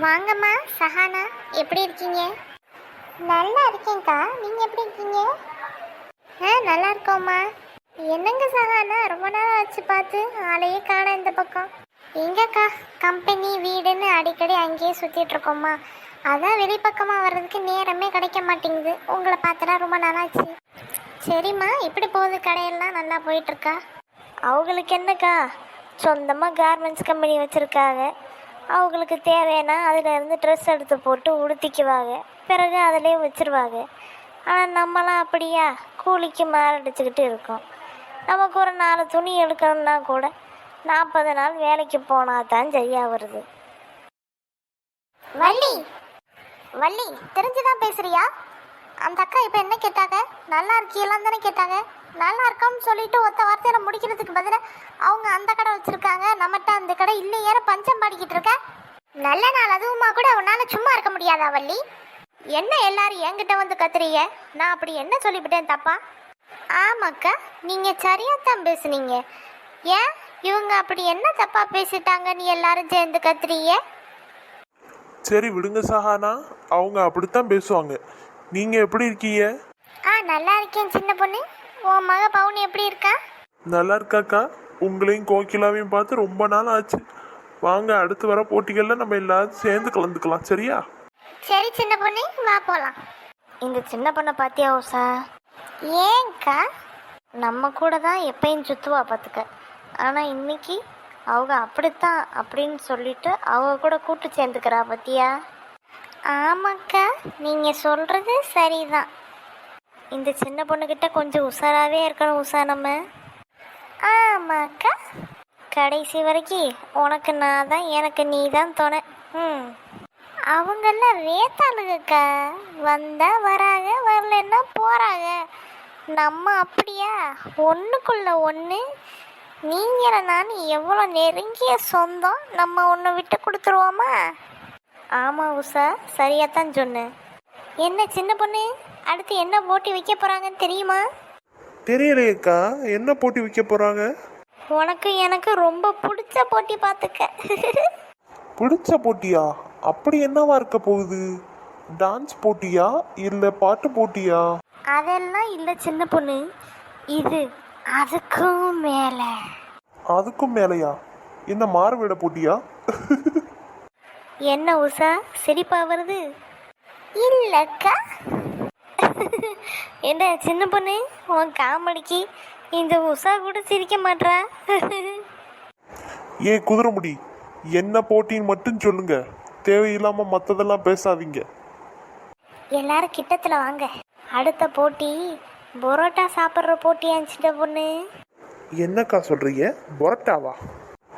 வாங்கம்மா சஹானா எப்படி இருக்கீங்க? நல்லா இருக்கேன்க்கா நீங்கள் எப்படி இருக்கீங்க? ஆ நல்லா இருக்கோம்மா. என்னங்க சஹானா ரொம்ப நேரம் ஆச்சு பார்த்து ஆளையே காண இந்த பக்கம். எங்கக்கா கம்பெனி வீடுன்னு அடிக்கடி அங்கேயே சுற்றிட்டு இருக்கோம்மா. அதான் வெளிப்பக்கமாக வர்றதுக்கு நேரமே கிடைக்க மாட்டேங்குது. உங்களை பார்த்தா ரொம்ப நாளாச்சு சரிம்மா எப்படி போகுது கடையெல்லாம் நல்லா போயிட்டுருக்கா அவங்களுக்கு என்னக்கா சொந்தமாக கார்மெண்ட்ஸ் கம்பெனி வச்சுருக்காங்க. அவங்களுக்கு தேவைன்னா அதில் இருந்து ட்ரெஸ் எடுத்து போட்டு உடுத்திக்குவாங்க. பிறகு அதிலே வச்சிருவாங்க. ஆனால் நம்மளாம் அப்படியா? கூலிக்கு மாரடிச்சுக்கிட்டு இருக்கோம். நமக்கு ஒரு நாலு துணி எடுக்கணும்னா கூட நாற்பது நாள் வேலைக்கு போனால் தான் சரியாக வருது. வள்ளி! வள்ளி தெரிஞ்சுதான் பேசுறியா? அந்த அக்கா இப்போ என்ன கேட்டாங்க? நல்லா இருக்கீங்களான்னு தானே கேட்டாங்க. நல்லா இருக்கோம்னு சொல்லிட்டு ஒத்த வார்த்தையில முடிக்கிறதுக்கு பதிலாக அவங்க அந்த கடை வச்சுருக்காங்க. நம்மகிட்ட அந்த கடை இல்லையே பஞ்சம் பாடிக்கிட்டு இருக்க. நல்ல நாள் அதுவுமா கூட உன்னால் சும்மா இருக்க முடியாதா வள்ளி? என்ன எல்லாரும் என்கிட்ட வந்து கத்துறீங்க? நான் அப்படி என்ன சொல்லிவிட்டேன் தப்பா? ஆமாக்கா நீங்கள் சரியாக தான் பேசுனீங்க. ஏன்? இவங்க அப்படி என்ன தப்பா பேசிட்டாங்க? நீ எல்லாரும் சேர்ந்து கத்துறீங்க? சரி விடுங்க சஹானா. அவங்க அப்படித்தான் பேசுவாங்க. நீங்க எப்படி இருக்கீங்க? ஆ நல்லா இருக்கேன் சின்ன பொண்ணு. உன் மக பவுன் எப்படி இருக்கா? நல்லா இருக்காக்கா? உங்களையும் கோகிலாவையும் பார்த்து ரொம்ப நாள் ஆச்சு. வாங்க அடுத்து வர போட்டிகளில் நம்ம எல்லாரும் சேர்ந்து கலந்துக்கலாம் சரியா? சரி சின்ன பொண்ணு வா போலாம். இந்த சின்ன பொண்ணை பார்த்தியா உஷா ஏன்க்கா? நம்ம கூட தான் எப்பயும் சுற்றுவா பார்த்துக்க. ஆனால் இன்னைக்கு அவங்க அப்படித்தான் அப்படின்னு சொல்லிட்டு அவங்க கூட கூட்டு சேர்ந்துக்கிறா பத்தியா ஆமாக்கா நீங்கள் சொல்கிறது சரிதான். இந்த சின்ன பொண்ணுக்கிட்ட கொஞ்சம் உஷாராகவே இருக்கணும் உஷா நம்ம. ஆமாக்கா கடைசி வரைக்கும் உனக்கு நான் தான் எனக்கு நீ தான் துணை. ம். அவங்கெல்லாம் வேத்தாளுங்கக்கா. வந்தால் வராங்க வரலன்னா போகிறாங்க நம்ம அப்படியா? ஒன்றுக்குள்ள ஒன்று நீங்கள நான் எவ்வளோ நெருங்கிய சொந்தம் நம்ம ஒன்று விட்டு கொடுத்துருவோமா? ஆமாம் உஷா. சரியாக தான் சொன்னேன். என்ன சின்ன பொண்ணு? அடுத்து என்ன போட்டி வைக்க போறாங்கன்னு தெரியுமா? தெரியலையேக்கா என்ன போட்டி வைக்க போறாங்க? உனக்கு எனக்கு ரொம்ப பிடிச்ச போட்டி பார்த்துக்க பிடிச்ச போட்டியா? அப்படி என்னவா இருக்க போகுது? டான்ஸ் போட்டியா? இல்ல பாட்டு போட்டியா? அதெல்லாம் இல்லை சின்ன பொண்ணு. இது அதுக்கும் மேல. அதுக்கும் மேலையா? என்ன மாறுவேட போட்டியா? என்ன உஷா? சிரிப்பா வருது? இல்லக்கா. என்ன சின்ன பொண்ணு? உன் காமெடிக்கு இந்த உஷா கூட சிரிக்க மாட்றா? ஏ குதிரைமுடி என்ன போட்டின்னு மட்டும் சொல்லுங்க. தேவையில்லாம மத்ததெல்லாம் பேசாதீங்க. எல்லாரும் கிட்டத்துல வாங்க. அடுத்த போட்டி பரோட்டா சாப்பிட்ற போட்டியா சின்ன பொண்ணு? என்னக்கா சொல்றீங்க? பொரட்டாவா?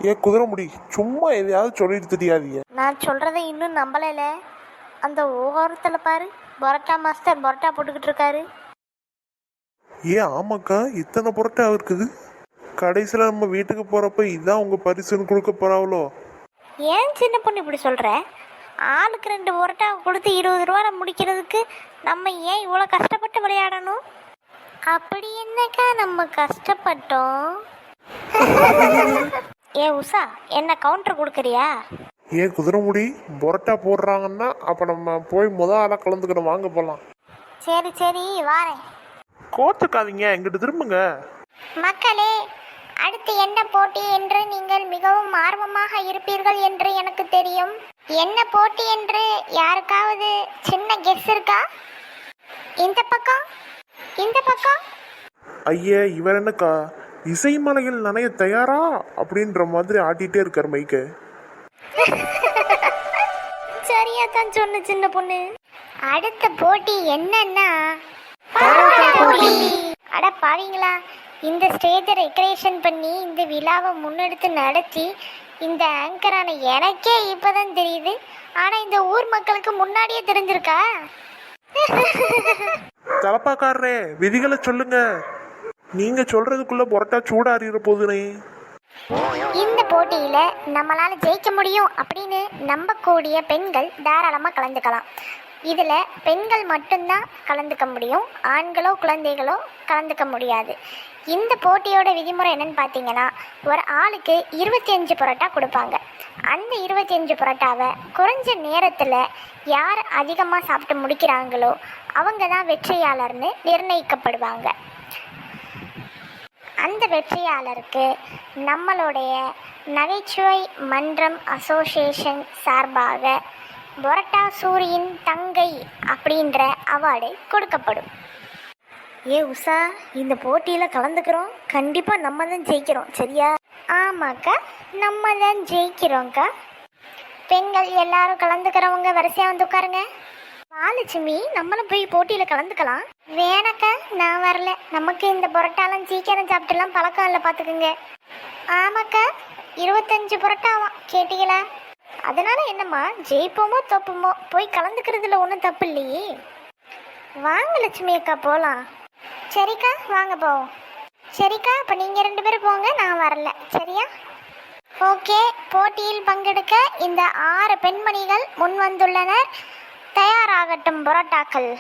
ஏ குதிரைமுடி சும்மா எதையாவது சொல்லிட்டு தெரியாதீங்க நான் சொல்றதை இன்னும் நம்பலைல. அந்த ஓரத்தில் பாரு. பரோட்டா மாஸ்டர் பரோட்டா போட்டுக்கிட்டு இருக்காரு. ஏன் ஆமாக்கா. இத்தனை புரட்டா இருக்குது கடைசியில் நம்ம வீட்டுக்கு போறப்ப இதான் உங்க பரிசுன்னு கொடுக்க போறாவளோ. ஏன் சின்ன பொண்ணு இப்படி சொல்ற? ஆளுக்கு ரெண்டு பரோட்டா கொடுத்து இருபது ரூபா முடிக்கிறதுக்கு நம்ம ஏன் இவ்வளோ கஷ்டப்பட்டு விளையாடணும்? அப்படி என்னக்கா நம்ம கஷ்டப்பட்டோம்? ஏ உஷா என்ன கவுண்டர் கொடுக்குறியா? ஏன் குதிரைமுடி புரட்டா போடுறாங்கன்னா அப்ப நம்ம போய் முத ஆளா கலந்துக்கணும் வாங்க போலாம். சரி சரி வாரேன். கோச்சுக்காதீங்க எங்கிட்ட திரும்புங்க. மக்களே அடுத்து என்ன போட்டி என்று நீங்கள் மிகவும் ஆர்வமாக இருப்பீர்கள் என்று எனக்கு தெரியும். என்ன போட்டி என்று யாருக்காவது சின்ன கெஸ் இருக்கா? இந்த பக்கம் இந்த பக்கம். ஐயே இவர் என்னக்கா? இசைமலையில் நனைய தயாரா? அப்படின்ற மாதிரி ஆட்டிட்டே இருக்கார் மைக்க. சரியா தான் சொன்ன சின்ன பொண்ணு. அடுத்த போட்டி என்னன்னா அட பாவீங்களா? இந்த ஸ்டேஜை டெக்கரேஷன் பண்ணி இந்த விழாவை முன்னெடுத்து நடத்தி இந்த ஆங்கரான எனக்கே இப்பதான் தெரியுது. ஆனா இந்த ஊர் மக்களுக்கு முன்னாடியே தெரிஞ்சிருக்கா? தலப்பாக்காரரே விதிகளை சொல்லுங்க. நீங்க சொல்றதுக்குள்ள பொரட்டா சூடாறிற போதுனே. இந்த போட்டியில நம்மளால ஜெயிக்க முடியும் அப்படின்னு நம்பக்கூடிய பெண்கள் தாராளமா கலந்துக்கலாம். இதில் பெண்கள் மட்டும்தான் கலந்துக்க முடியும். ஆண்களோ குழந்தைகளோ கலந்துக்க முடியாது. இந்த போட்டியோட விதிமுறை என்னன்னு பார்த்தீங்கன்னா ஒரு ஆளுக்கு இருபத்தி அஞ்சு பரோட்டா கொடுப்பாங்க. அந்த இருபத்தி அஞ்சு பரோட்டாவை குறைஞ்ச நேரத்தில் யார் அதிகமாக சாப்பிட்டு முடிக்கிறாங்களோ அவங்க தான் வெற்றியாளர்னு நிர்ணயிக்கப்படுவாங்க. அந்த வெற்றியாளருக்கு நம்மளுடைய நகைச்சுவை மன்றம் அசோசியேஷன் சார்பாக பொரட்டா சூரியின் தங்கை அப்படின்ற அவார்டு கொடுக்கப்படும். ஏ உஷா இந்த போட்டியில் கலந்துக்கிறோம். கண்டிப்பாக நம்ம தான் ஜெயிக்கிறோம் சரியா? ஆமாக்கா நம்ம தான் ஜெயிக்கிறோம்க்கா. பெண்கள் எல்லாரும் கலந்துக்கிறவங்க வரிசையாக வந்து உட்காருங்க. மகாலட்சுமி நம்மளும் போய் போட்டியில் கலந்துக்கலாம். வேணக்கா நான் வரல. நமக்கு இந்த புரோட்டாலாம் சீக்கிரம் சாப்பிட்டுலாம் பழக்கம் இல்லை பார்த்துக்குங்க ஆமாக்கா இருபத்தஞ்சு புரோட்டாவாம் கேட்டீங்களா? அதனால என்னம்மா ஜெயிப்போமோ தோப்போமோ போய் கலந்துக்கிறதுல ஒன்றும் தப்பு இல்லையே. வாங்க லட்சுமி அக்கா போகலாம் சரிக்கா வாங்க போவோம். சரிக்கா அப்போ நீங்கள் ரெண்டு பேரும் போங்க நான் வரல. சரியா? ஓகே போட்டியில் பங்கெடுக்க இந்த ஆறு பெண்மணிகள் முன் வந்துள்ளனர் தயாராகட்டும் புரோட்டாக்கள்.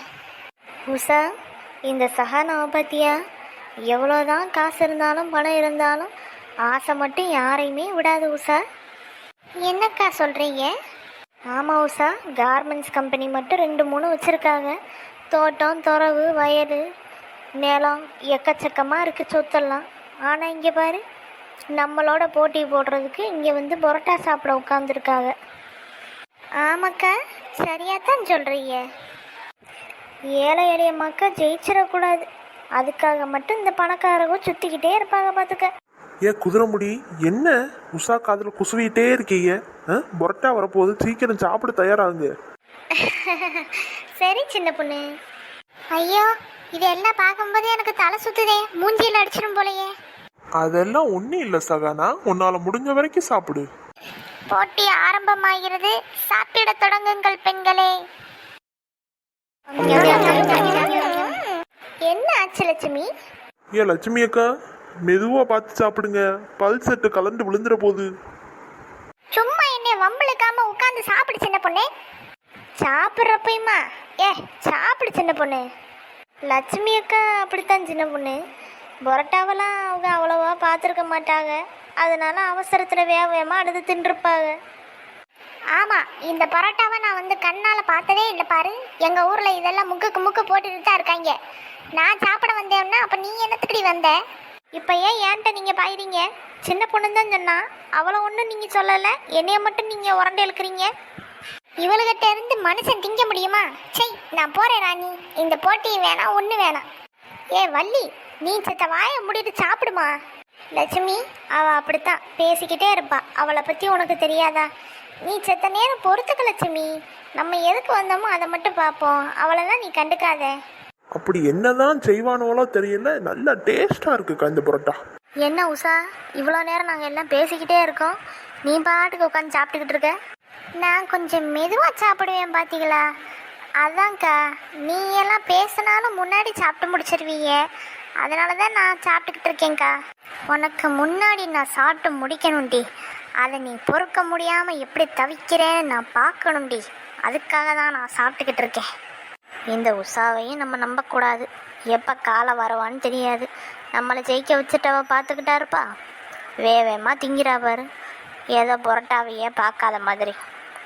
உஷா இந்த சஹானாவை பத்தியா எவ்வளோதான் காசு இருந்தாலும் பணம் இருந்தாலும் ஆசை மட்டும் யாரையுமே விடாது உஷா. என்னக்கா சொல்கிறீங்க ஆமாம் உஷா கார்மெண்ட்ஸ் கம்பெனி மட்டும் ரெண்டு மூணு வச்சுருக்காங்க. தோட்டம் துறவு வயல் நிலம் எக்கச்சக்கமாக இருக்குது சொத்தெல்லாம். ஆனால் இங்கே பாரு நம்மளோட போட்டி போடுறதுக்கு இங்கே வந்து பரோட்டா சாப்பிட உட்காந்துருக்காங்க ஆமாக்கா. சரியாக தான் சொல்கிறீங்க ஏழை எளிய மக்கள் ஜெயிச்சிடக்கூடாது. அதுக்காக மட்டும் இந்த பணக்காரங்க சுற்றிக்கிட்டே இருப்பாங்க பார்த்துக்க ஏன் குதிரைமுடி என்ன? உஷா காதுல குசுவிட்டே இருக்கீங்க? புரோட்டா வரப்போகுது. சீக்கிரம் சாப்பிட தயாராகுங்க. சரி சின்ன பொண்ணு. ஐயோ இதெல்லாம் பார்க்கும்போது எனக்கு தலை சுத்துதே. மூஞ்சியில் அடிச்சிடும் போலயே. அதெல்லாம் ஒன்றும் இல்லை சகானா. உன்னால் முடிஞ்ச வரைக்கும் சாப்பிடு. போட்டி ஆரம்பமாகிறது. சாப்பிட தொடங்குங்கள் பெண்களே. என்ன ஆச்சு லட்சுமி? ஏன் லட்சுமி அக்கா மெதுவாக பார்த்து சாப்பிடுங்க. பல் செட்டு கலந்து விழுந்துற போகுது சும்மா என்னை வம்பிழுக்காம உட்காந்து சாப்பிடு சின்ன பொண்ணு. சாப்பிட்றப்பயுமா? ஏ சாப்பிடு சின்ன பொண்ணு. லட்சுமி அக்கா அப்படித்தான் சின்ன பொண்ணு. பரோட்டாவெல்லாம் அவங்க அவ்வளோவா பார்த்துருக்க மாட்டாங்க. அதனால அவசரத்தில் வேக வேகமாக அடுத்து தின்றுப்பாங்க. ஆமாம் இந்த பரோட்டாவை நான் வந்து கண்ணால் பார்த்ததே இல்லை பாரு. எங்கள் ஊரில் இதெல்லாம் முக்குக்கு முக்கு போட்டுட்டு தான் இருக்காங்க. நான் சாப்பிட வந்தேன்னா அப்போ நீ என்னத்துக்கடி வந்த? இப்போ ஏன் ஏன்ட்ட நீங்கள் பாயிறீங்க? சின்ன பொண்ணு தான் சொன்னா. அவ்வளோ ஒன்றும் நீங்கள் சொல்லலை. என்னைய மட்டும் நீங்கள் உரண்டு இழுக்கிறீங்க? இவளுகிட்ட இருந்து மனுஷன் திங்க முடியுமா? சை நான் போகிறேன் ராணி. இந்த போட்டி வேணாம் ஒன்று வேணாம். ஏ வள்ளி நீ செத்த வாயை மூடிட்டு சாப்பிடுமா? லட்சுமி அவள் அப்படித்தான் பேசிக்கிட்டே இருப்பா. அவளை பற்றி உனக்கு தெரியாதா? நீ செத்த நேரம் பொறுத்துக்க லட்சுமி. நம்ம எதுக்கு வந்தோமோ அதை மட்டும் பார்ப்போம். அவளெல்லாம் நீ கண்டுக்காத. அப்படி என்னதான் செய்வானோலோ தெரியல. நல்லா டேஸ்டாக இருக்குக்கா இந்த புரோட்டா. என்ன உஷா? இவ்வளோ நேரம் நாங்கள் எல்லாம் பேசிக்கிட்டே இருக்கோம். நீ பாட்டுக்கு உட்காந்து சாப்பிட்டுக்கிட்டு இருக்க? நான் கொஞ்சம் மெதுவா சாப்பிடுவேன் பாத்தீங்களா? அதான்க்கா. நீ எல்லாம் பேசினாலும் முன்னாடி சாப்பிட்டு முடிச்சிருவீங்க. அதனால தான் நான் சாப்பிட்டுக்கிட்டு இருக்கேன்க்கா. உனக்கு முன்னாடி நான் சாப்பிட்டு முடிக்கணும்டி அதை நீ பொறுக்க முடியாமல் எப்படி தவிக்கிறேன்னு நான் பார்க்கணும்டி அதுக்காக தான் நான் சாப்பிட்டுக்கிட்டு இருக்கேன். இந்த உஷாவையும் நம்ம நம்பக்கூடாது. எப்போ காலம் வரவான்னு தெரியாது. நம்மளை ஜெயிக்க வச்சுட்டவ பார்த்துக்கிட்டா இருப்பா. வேவேமாக திங்கிறா பாரு. ஏதோ புரட்டாவையே பார்க்காத மாதிரி.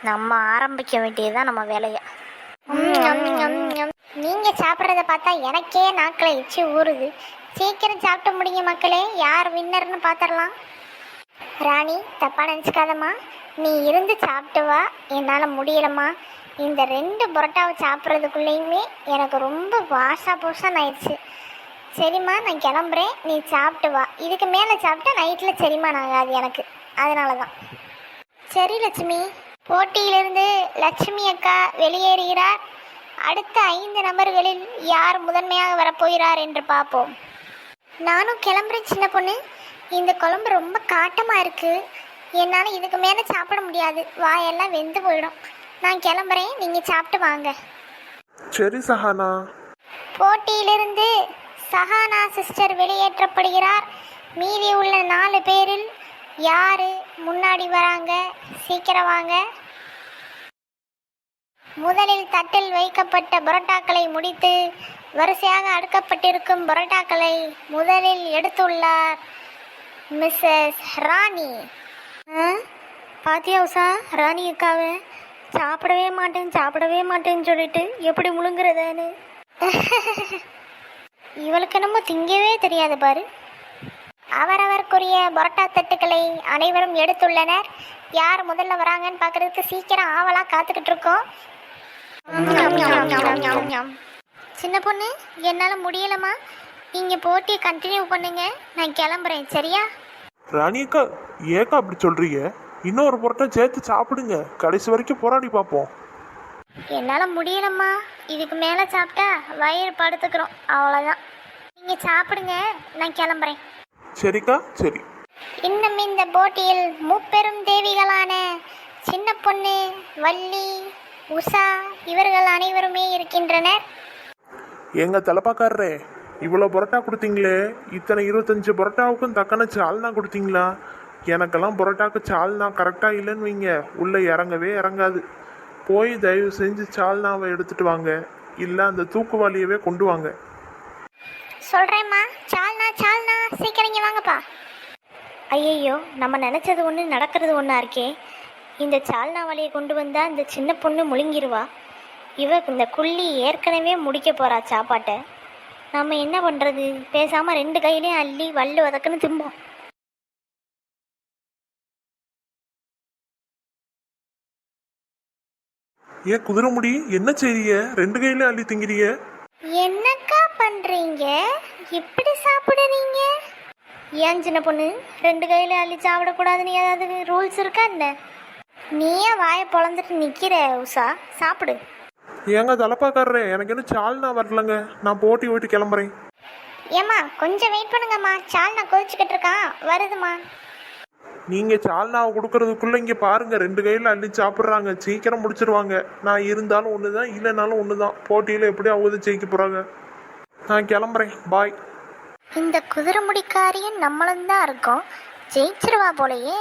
நம்ம ஆரம்பிக்க வேண்டியதுதான் நம்ம வேலையை. நீங்கள் சாப்பிட்றத பார்த்தா எனக்கே நாக்கில் எச்சி ஊறுது. சீக்கிரம் சாப்பிட்டு முடிங்க மக்களே யார் வின்னர்னு பார்த்துடலாம் ராணி தப்பா நினச்சிக்காதம்மா. நீ இருந்து சாப்பிட்டு வா என்னால் முடியலம்மா. இந்த ரெண்டு புரோட்டாவை சாப்பிட்றதுக்குள்ளேயுமே எனக்கு ரொம்ப வாசா பூசான்னு ஆயிடுச்சு. சரிம்மா நான் கிளம்புறேன். நீ சாப்பிட்டு வா. இதுக்கு மேலே சாப்பிட்டா நைட்டில் செரிமான் ஆகாது எனக்கு. அதனால தான் சரி லட்சுமி. போட்டியிலிருந்து லட்சுமி அக்கா வெளியேறுகிறார். அடுத்த ஐந்து நபர்களில் யார் முதன்மையாக வரப்போகிறார் என்று பார்ப்போம். நானும் கிளம்புறேன் சின்ன பொண்ணு. இந்த குழம்பு ரொம்ப காட்டமாக இருக்கு. என்னால் இதுக்கு மேலே சாப்பிட முடியாது. வாயெல்லாம் வெந்து போயிடும். நான் கிளம்புறேன். நீங்கள் சாப்பிட்டு வாங்க. சரி சஹானா. போட்டியிலிருந்து சஹானா சிஸ்டர் வெளியேற்றப்படுகிறார். மீதி உள்ள நாலு பேரில் யாரு முன்னாடி வராங்க? சீக்கிரம் வாங்க. முதலில் தட்டில் வைக்கப்பட்ட பரோட்டாக்களை முடித்து வரிசையாக அடுக்கப்பட்டிருக்கும் பரோட்டாக்களை முதலில் எடுத்துள்ளார் மிஸ்ஸஸ் ராணி. பாத்தியா உஷா? ராணி அக்காவை? சாப்பிடவே மாட்டேன் சாப்பிடவே மாட்டேன்னு சொல்லிட்டு எப்படி முழுங்குறதான்னு? இவளுக்கு நம்ம திங்கவே தெரியாது பாரு. அவரவருக்குரிய பரோட்டா தட்டுக்களை அனைவரும் எடுத்துள்ளனர். யார் முதல்ல வராங்கன்னு பார்க்குறதுக்கு சீக்கிரம் ஆவலா காத்துக்கிட்டு இருக்கோம். சின்ன பொண்ணு என்னால் முடியலம்மா. நீங்கள் போட்டியை கண்டினியூ பண்ணுங்க. நான் கிளம்புறேன். சரியா? ராணியக்கா ஏக்கா அப்படி சொல்றீங்க? இன்னொரு புரோட்டா சேர்த்து சாப்பிடுங்க. கடைசி வரைக்கும் போராடி பார்ப்போம். என்னால் முடியலம்மா. இதுக்கு மேலே சாப்பிட்டா வயிறு படுத்துக்கிறோம். அவ்வளோதான் நீங்கள் சாப்பிடுங்க. நான் கிளம்புறேன். சரிக்கா சரி. இன்னும் இந்த போட்டியில் முப்பெரும் தேவிகளான சின்ன பொண்ணு வள்ளி உஷா இவர்கள் அனைவருமே இருக்கின்றனர். எங்க தலைப்பாக்காரரே இவ்வளோ பரோட்டா கொடுத்தீங்களே இத்தனை இருபத்தஞ்சு பரோட்டாவுக்கும் தக்கன சால்னா கொடுத்தீங்களா? எனக்கெல்லாம் பரோட்டாக்கு சால்னா கரெக்டாக இல்லைன்னு வைங்க உள்ளே இறங்கவே இறங்காது. போய் தயவு செஞ்சு சால்னாவை எடுத்துட்டு வாங்க இல்லை அந்த தூக்குவாளியவே கொண்டு வாங்க. சொல்கிறேம்மா சால்னா சால்னா சீக்கிரம் வாங்கப்பா. ஐயையோ நம்ம நினச்சது ஒன்று நடக்கிறது ஒன்றா இருக்கே. இந்த சால்னா வலையை கொண்டு வந்தால் இந்த சின்ன பொண்ணு முழுங்கிருவா. இவ இந்த குள்ளி ஏற்கனவே முடிக்க போகிறா சாப்பாட்டை. நம்ம என்ன பண்ணுறது பேசாமல் ரெண்டு கையிலையும் அள்ளி வல்லு வதக்குன்னு திம்போம். ஏன் குதிரைமுடி என்ன செய்றீங்க? ரெண்டு கையில அள்ளி திங்கிறீங்க. என்னக்கா பண்ணுறீங்க இப்படி சாப்பிடுறீங்க? ஏன் சின்ன பொண்ணு? ரெண்டு கையில் அள்ளி சாப்பிடக்கூடாதுன்னு ஏதாவது ரூல்ஸ் இருக்கா என்ன? நீயே வாயை பொழந்துட்டு நிற்கிற உஷா. சாப்பிடு. ஏங்க தலைப்பாக்காரரே எனக்கு இன்னும் சால்னா வரலங்க. நான் போட்டி ஓட்டி கிளம்புறேன். ஏம்மா கொஞ்சம் வெயிட் பண்ணுங்கம்மா. சால்னா கொதிச்சுக்கிட்டு இருக்கான். வருதுமா நீங்க சால்னாவை கொடுக்கறதுக்குள்ள இங்க பாருங்க ரெண்டு கையில அள்ளி சாப்பிட்றாங்க. சீக்கிரம் முடிச்சிருவாங்க. நான் இருந்தாலும் ஒண்ணுதான் இல்லைனாலும் ஒண்ணுதான். போட்டியில எப்படி அவங்க ஜெயிக்க போறாங்க. நான் கிளம்புறேன். பாய் இந்த குதிரை முடிக்காரியும் நம்மளும் தான் இருக்கோம். ஜெயிச்சிருவா போலயே.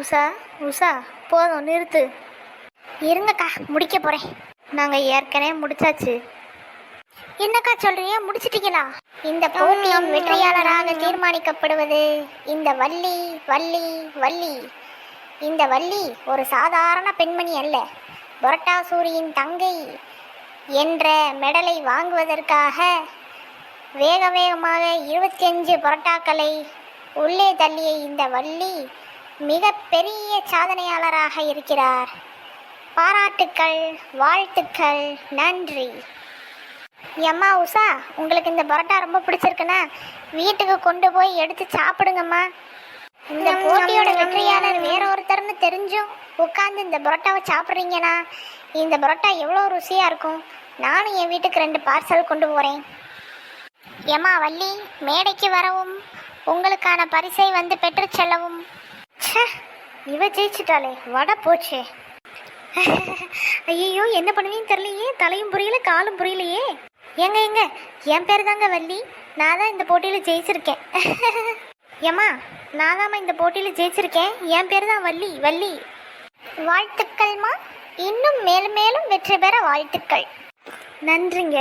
உஷா உஷா போதும் நிறுத்து இருங்கக்கா முடிக்க போறேன் நாங்கள் ஏற்கனவே முடிச்சாச்சு என்னக்கா சொல்றீங்க முடிச்சிட்டீங்களா இந்த போட்டியின் வெற்றியாளராக தீர்மானிக்கப்படுவது இந்த வள்ளி வள்ளி வள்ளி இந்த வள்ளி ஒரு சாதாரண பெண்மணி அல்ல புரட்டாசூரியின் தங்கை என்ற மெடலை வாங்குவதற்காக வேக வேகமாக இருபத்தி அஞ்சு பரோட்டாக்களை உள்ளே தள்ளிய இந்த வள்ளி மிக பெரிய சாதனையாளராக இருக்கிறார். பாராட்டுக்கள் வாழ்த்துக்கள் நன்றி. எம்மா உஷா உங்களுக்கு இந்த பரோட்டா ரொம்ப பிடிச்சிருக்குன்னா வீட்டுக்கு கொண்டு போய் எடுத்து சாப்பிடுங்கம்மா. இந்த போட்டியோட வெற்றியாளர் வேற ஒருத்தர்னு தெரிஞ்சும் உட்காந்து இந்த பரோட்டாவை சாப்பிட்றீங்கன்னா இந்த பரோட்டா எவ்வளோ ருசியாக இருக்கும். நானும் என் வீட்டுக்கு ரெண்டு பார்சல் கொண்டு போகிறேன் ஏம்மா வள்ளி மேடைக்கு வரவும் உங்களுக்கான பரிசை வந்து பெற்று செல்லவும். இவ ஜெயிச்சிட்டாளே வட போச்சே. ஐயோ என்ன பண்ணுவேன்னு தெரியலையே தலையும் புரியல காலும் புரியலையே. ஏங்க எங்க என் பேர் தாங்க வள்ளி நான் தான் இந்த போட்டியில் ஜெயிச்சிருக்கேன். ஏம்மா நான் தாம்மா இந்த போட்டியில் ஜெயிச்சிருக்கேன் என் பேர் தான் வள்ளி வள்ளி. வாழ்த்துக்கள்மா இன்னும் மேலும் மேலும் வெற்றி பெற வாழ்த்துக்கள். நன்றிங்க.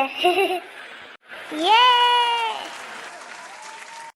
ஏ